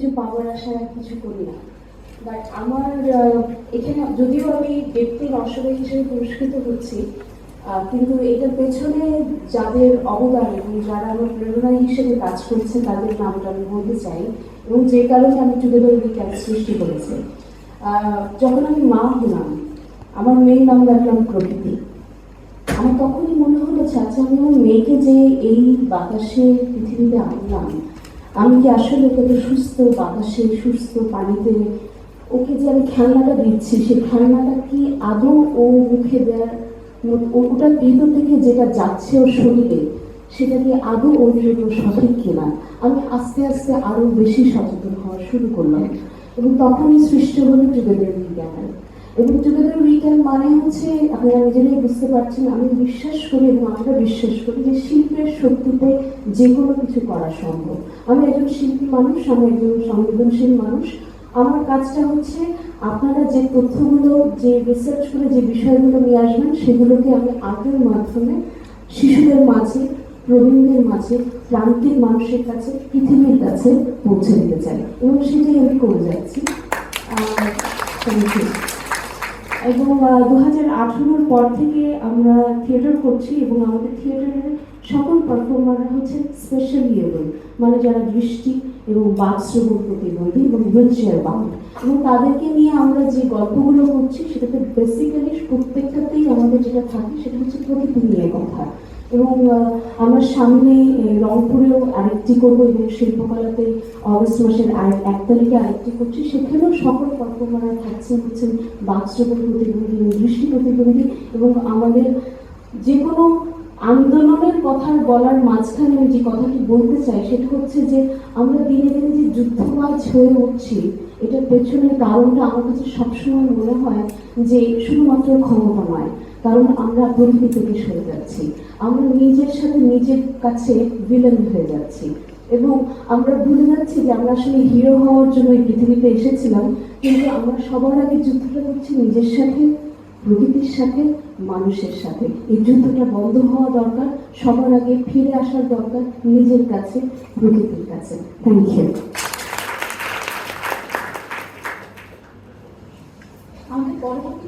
কিছু পাওয়ার আশায় কিছু করি না। বাট আমার এখানে যদিও আমি ব্যক্তির অসহায় হিসেবে পুরস্কৃত হচ্ছি কিন্তু এটার পেছনে যাদের অবদান এবং যারা আমার প্রেরণা হিসেবে কাজ করছে, তাদের নামটা আমি বলতে চাই এবং যে কারণে আমি টুগেদার উইক অ্যাপ সৃষ্টি করেছি। যখন আমি মা হলাম, আমার মেয়ের নাম রাখলাম প্রকৃতি। আমার তখনই মনে হলো যে আচ্ছা আমি আমার মেয়েকে যে এই বাতাসে পৃথিবীতে আনলাম আমি কি আসলে ওকে সুস্থ বাতাসে, সুস্থ পানিতে ওকে যে আমি খেলনাটা দিচ্ছি সেই খেলনাটা কি আদৌ ও মুখে দেওয়ার ও- ওটার ভিতর থেকে যেটা যাচ্ছে ওর শরীরে, সেটা কি আদৌ ওর জন্য সঠিক কিনা? আমি আস্তে আস্তে আরও বেশি সচেতন হওয়া শুরু করলাম। এবং তখনই সৃষ্টি হলো টুগেদার বিজ্ঞান এবং টুগেদার উইকেন্ড মানে হচ্ছে আপনারা নিজেরাই বুঝতে পারছেন, আমি বিশ্বাস করি এবং আমরা বিশ্বাস করি যে শিল্পের শক্তিতে যে কোনো কিছু করা সম্ভব। আমি একজন শিল্পী মানুষ, আমি একজন সংবেদনশীল মানুষ। আমার কাজটা হচ্ছে আপনারা যে তথ্যগুলো, যে রিসার্চ করে যে বিষয়গুলো নিয়ে আসবেন, সেগুলোকে আমি আর্টের মাধ্যমে শিশুদের মাঝে, প্রবীণদের মাঝে, প্রান্তিক মানুষের কাছে, পৃথিবীর কাছে পৌঁছে দিতে চাই। এবং সেটাই আমি করে যাচ্ছি. এবং দু হাজার আঠারোর পর থেকে আমরা থিয়েটার করছি এবং আমাদের থিয়েটারের সকল পারফর্মাররা হচ্ছে স্পেশালি এবল মানে যারা দৃষ্টি এবং বাকশ্রবণ প্রতিবন্ধী এবং হুইল চেয়ার বাউন্ড এবং তাদেরকে নিয়ে আমরা যে গল্পগুলো করছি, সেটাতে বেসিক্যালি প্রত্যেকটাতেই আমাদের যেটা থাকে, সেটা হচ্ছে প্রকৃতি নিয়ে কথা। এবং আমরা সামনে রংপুরেও আরেকটি করব এবং শিল্পকলাতে অগস্ট মাসের আরেক এক তারিখে আরেকটি করছি। সেখানেও সকল পারফর্মাররা থাকছেন হচ্ছেন বাকশ্রবণ প্রতিবন্ধী দৃষ্টি প্রতিবন্ধী এবং আমাদের যে কোনো আন্দোলনের কথা বলার মাঝখানে আমি যে কথাটি বলতে চাই, সেটা হচ্ছে যে আমরা দিনে দিনে যে যুদ্ধবাজ হয়ে উঠছি, এটার পেছনের কারণটা আমার কাছে সবসময় মনে হয় যে শুধুমাত্র ক্ষমতা নয়। কারণ আমরা প্রকৃতি থেকে সরে যাচ্ছি। আমরা নিজের সাথে নিজের কাছে ভিলেন হয়ে যাচ্ছি। এবং আমরা ভুলে যাচ্ছি যে আমরা আসলে হিরো হওয়ার জন্য এই পৃথিবীতে এসেছিলাম, কিন্তু আমরা সবার আগে যুদ্ধটা করছি নিজের সাথে, প্রকৃতির সাথে, মানুষের সাথে। এই যুদ্ধটা বন্ধ হওয়া দরকার, সবার আগে ফিরে আসার দরকার নিজের কাছে, প্রকৃতির কাছে। থ্যাংক ইউ আমাদের পরবর্তী